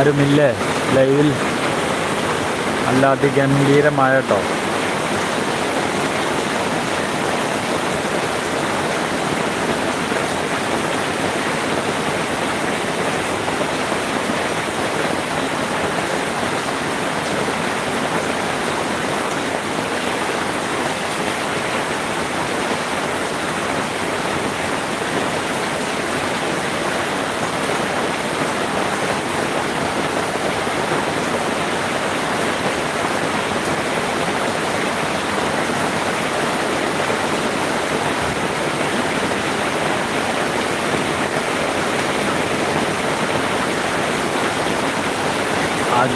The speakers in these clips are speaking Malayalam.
ആരുമില്ലേ? ലൈവിൽ അല്ല അതിഗംഭീരമായ കേട്ടോ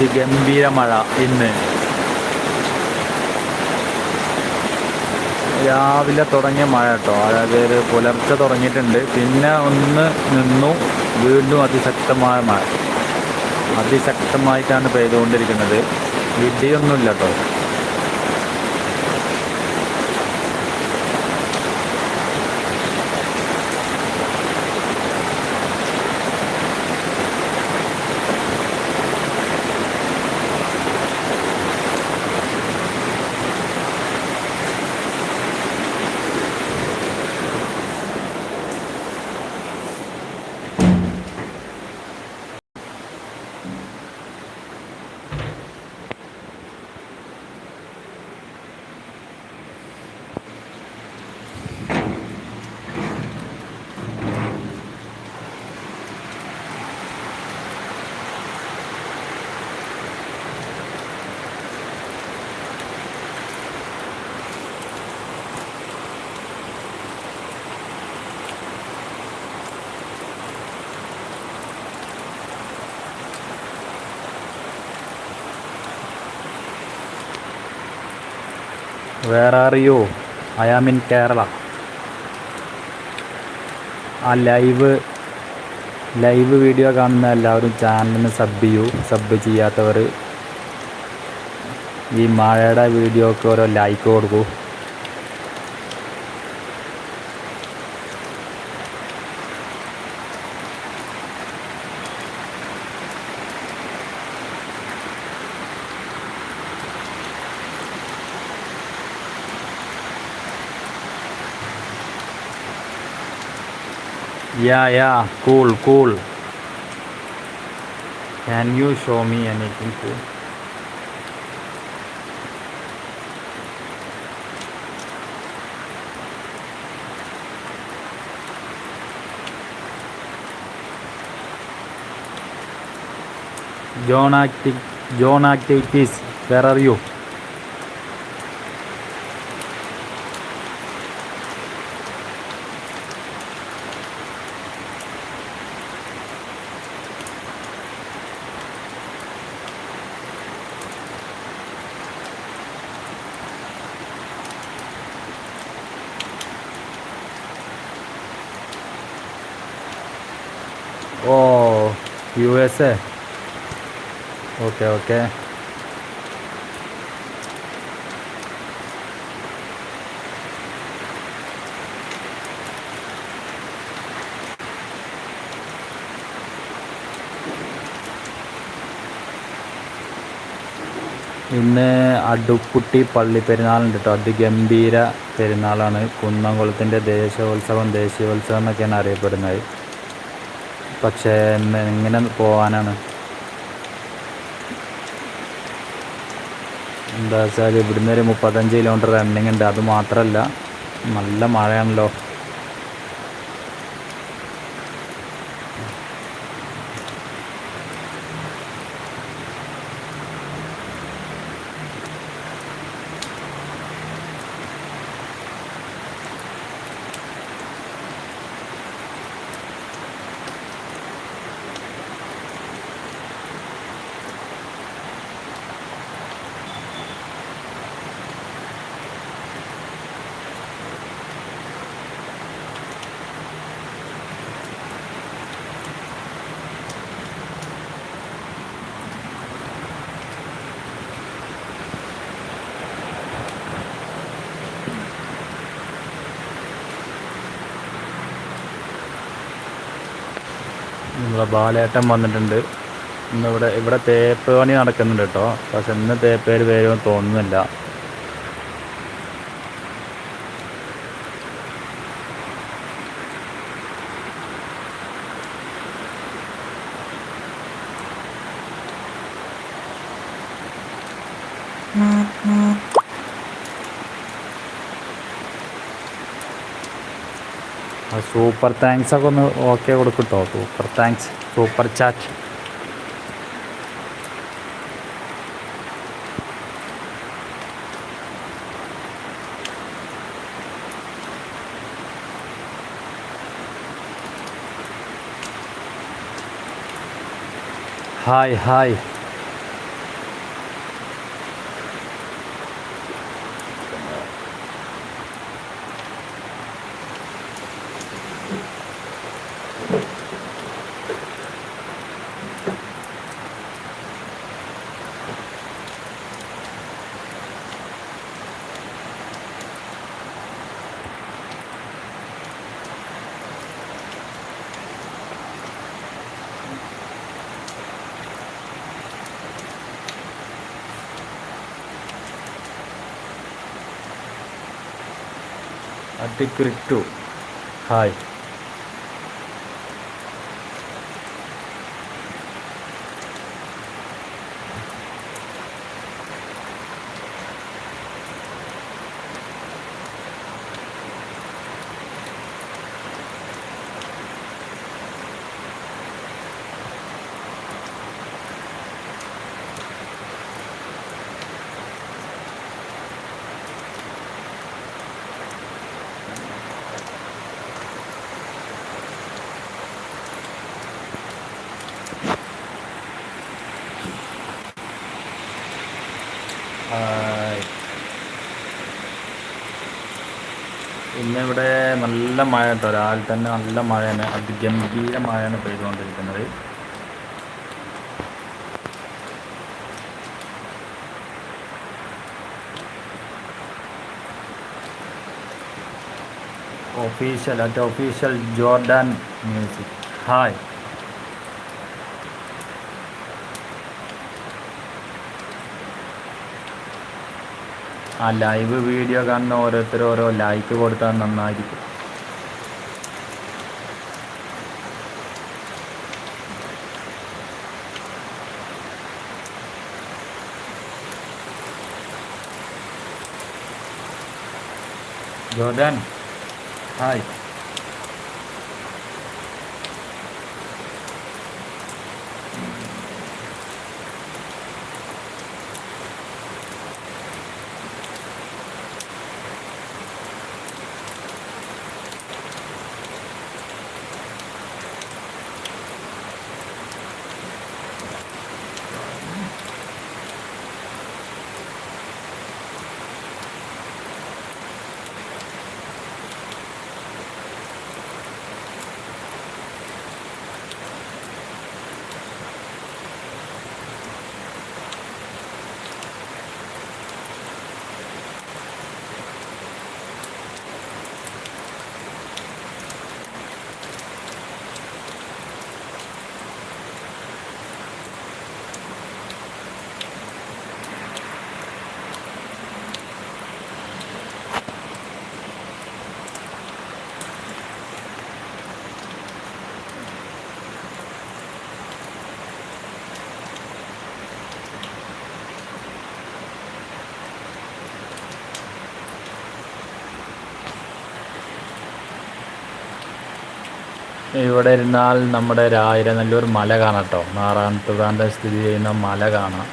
അതിഗംഭീര മഴ ഇന്ന്. രാവിലെ തുടങ്ങിയ മഴ കേട്ടോ. അതായത് പുലർച്ചെ തുടങ്ങിയിട്ടുണ്ട്. പിന്നെ ഒന്ന് നിന്നു. വീണ്ടും അതിശക്തമായ മഴ. അതിശക്തമായിട്ടാണ് പെയ്തുകൊണ്ടിരിക്കുന്നത്. ഇടിയൊന്നുമില്ല കേട്ടോ. Where are you I am in Kerala ആ ലൈവ് ലൈവ് വീഡിയോ കാണുന്ന എല്ലാവരും ചാനലിന് സബ് ചെയ്യൂ സബ് ചെയ്യാത്തവർ ഈ മഴയുടെ വീഡിയോക്ക് ഓരോ ലൈക്ക് കൊടുക്കൂ. Yeah, yeah, cool, cool. Can you show me anything cool? John acti- John activities. Where are you? Oh, A. Okay okay. ഇന്ന് അടുക്കുട്ടി പള്ളി പെരുന്നാളുണ്ട് കേട്ടോ അതിഗംഭീര പെരുന്നാളാണ്. കുന്നംകുളത്തിന്റെ ദേശീയോത്സവം ദേശീയോത്സവം എന്നൊക്കെയാണ് അറിയപ്പെടുന്നത്. പക്ഷേ എങ്ങനെ പോകാനാണ് എന്താ വെച്ചാൽ ഇവിടുന്ന് ഒരു മുപ്പത്തഞ്ച് കിലോമീറ്റർ റണ്ണിങ് ഉണ്ട്. അത് മാത്രമല്ല നല്ല മഴയാണല്ലോ. നമ്മളെ ബാലേട്ടൻ വന്നിട്ടുണ്ട്. ഇന്നിവിടെ ഇവിടെ ഇവിടെ തേപ്പ് പണി നടക്കുന്നുണ്ട് കേട്ടോ. പക്ഷെ ഇന്ന് തേപ്പേര് വരുമെന്ന് തോന്നുന്നില്ല. സൂപ്പർ താങ്ക്സ് ഒക്കെ ഒന്ന് ഓക്കെ കൊടുക്കട്ടോ. Super thanks super chat hi hi അട്ടിക്കുരിട്ടു hi. ഇന്നിവിടെ നല്ല മഴ കേട്ടോ. രാവിലെ തന്നെ നല്ല മഴയാണ്. അതിഗംഭീര മഴയാണ് പെയ്തുകൊണ്ടിരിക്കുന്നത്. Official at official Jordan music hi ആ ലൈവ് വീഡിയോ കാണുന്ന ഓരോരുത്തർ ഓരോ ലൈക്ക് കൊടുത്താൽ നന്നായിരിക്കും. ജോർദാൻ ഹായ് ഇവിടെ ഇരുന്നാൽ നമ്മുടെ രായിരനല്ലൂർ മല കാണാം കേട്ടോ. നാറാണത്തുകാന്റെ സ്ഥിതി ചെയ്യുന്ന മല കാണാം.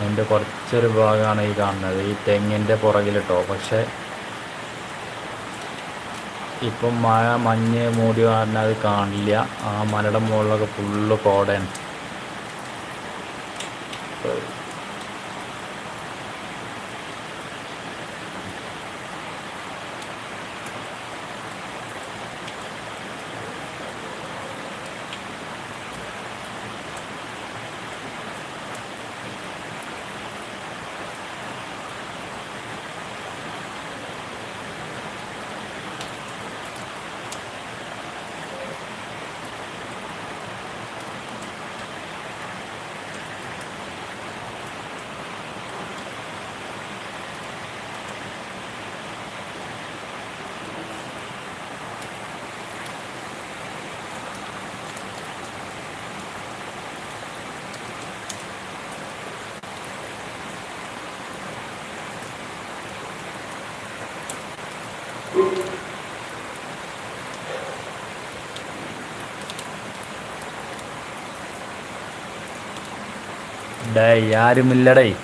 അതിന്റെ കുറച്ചൊരു ഭാഗമാണ് ഈ കാണുന്നത്. ഈ തെങ്ങിന്റെ പുറകിൽ കേട്ടോ. പക്ഷേ ഇപ്പം മഴ മഞ്ഞ് മൂടി കാരണം അത് കാണില്ല. ആ മലയുടെ മുകളിലൊക്കെ ഫുള്ള് കോടയാണ്. ഡേ ആരുമില്ലടേ.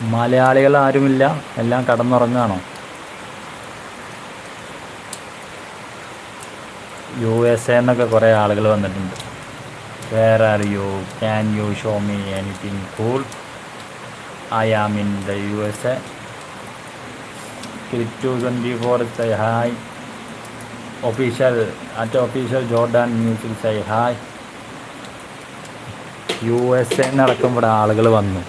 മലയാളികൾ ആരുമില്ല എല്ലാം കടന്നുറങ്ങാണോ? യു എസ് എ എന്നൊക്കെ കുറേ ആളുകൾ വന്നിട്ടുണ്ട്. Where are you can you show me anything cool? I am in the U S A. To twenty four say hi. Official at official Jordan music say hi. U S A നടക്കും ഇവിടെ ആളുകൾ വന്നു.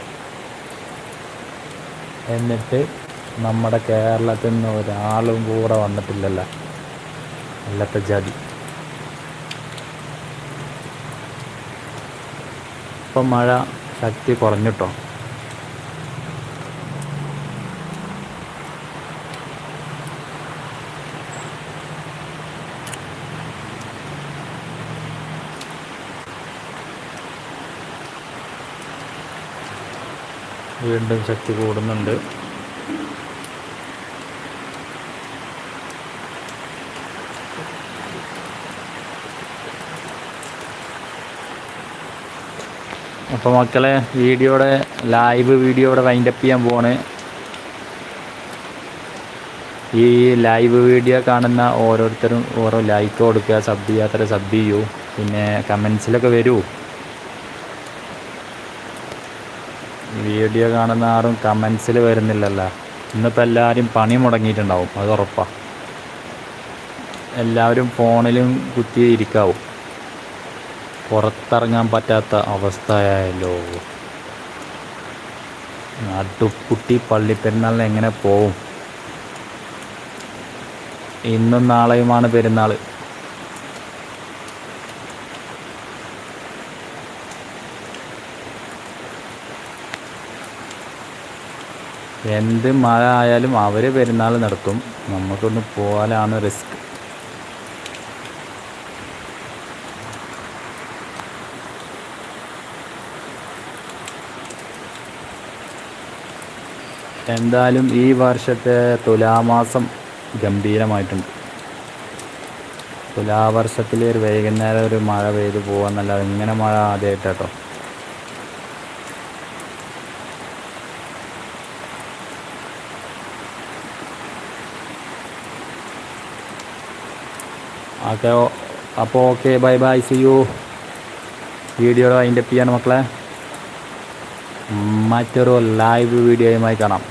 എന്നിട്ട് നമ്മുടെ കേരളത്തിൽ നിന്ന് ഒരാളും കൂടെ വന്നിട്ടില്ലല്ല. അല്ലത്തെ ജാതി ഇപ്പം മഴ ശക്തി കുറഞ്ഞിട്ടോ വീണ്ടും ശക്തി കൂടുന്നുണ്ട്. അപ്പോൾ മക്കളെ വീഡിയോയുടെ ലൈവ് വീഡിയോയുടെ വൈൻഡപ്പ് ചെയ്യാൻ പോവാണ്. ഈ ലൈവ് വീഡിയോ കാണുന്ന ഓരോരുത്തരും ഓരോ ലൈക്ക് കൊടുക്കുക സബ് ചെയ്യാത്തവരെ സബ് ചെയ്യൂ. പിന്നെ കമൻസിലൊക്കെ വരൂ. വീഡിയോ കാണുന്ന ആരും കമൻസിൽ വരുന്നില്ലല്ലോ. ഇന്നിപ്പോൾ എല്ലാവരും പണി മുടങ്ങിയിട്ടുണ്ടാവും അത് ഉറപ്പാണ് എല്ലാവരും ഫോണിലും കുത്തിയിരിക്കാവും. പുറത്തിറങ്ങാൻ പറ്റാത്ത അവസ്ഥയായല്ലോ. നടുക്കുട്ടി പള്ളിപ്പെരുന്നാളിന് എങ്ങനെ പോവും? ഇന്നും നാളെയുമാണ് പെരുന്നാൾ എന്ത് മഴ ആയാലും അവർ പെരുന്നാൾ നടത്തും. നമുക്കൊന്ന് പോകാനാണ് റിസ്ക്. എന്തായാലും ഈ വർഷത്തെ തുലാമാസം ഗംഭീരമായിട്ടുണ്ട്. തുലാവർഷത്തിൽ ഒരു വൈകുന്നേരം ഒരു മഴ പെയ്ത് പോകാന്നല്ല ഇങ്ങനെ മഴ ആദ്യമായിട്ട് ഓക്കെ അപ്പോൾ okay bye bye see you. Video അതിന്റെ പിയാണ് മക്കളെ. മറ്റൊരു ലൈവ് വീഡിയോയുമായി കാണാം.